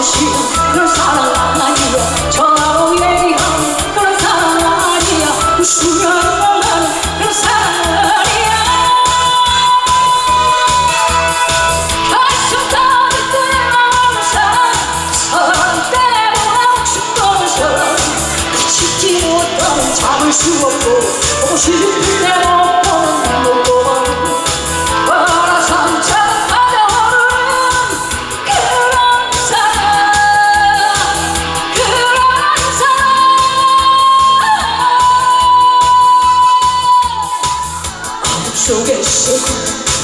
그런 사랑 아니야. 전화로 얘기하는 그런 사랑 아니야. 웃으면 원하는 그런 사랑 아니야. 가슴 터질 때에 나오는 사랑 때문에 죽도는 사랑 같이 뛰었다면 잡을 수 없고 输给时间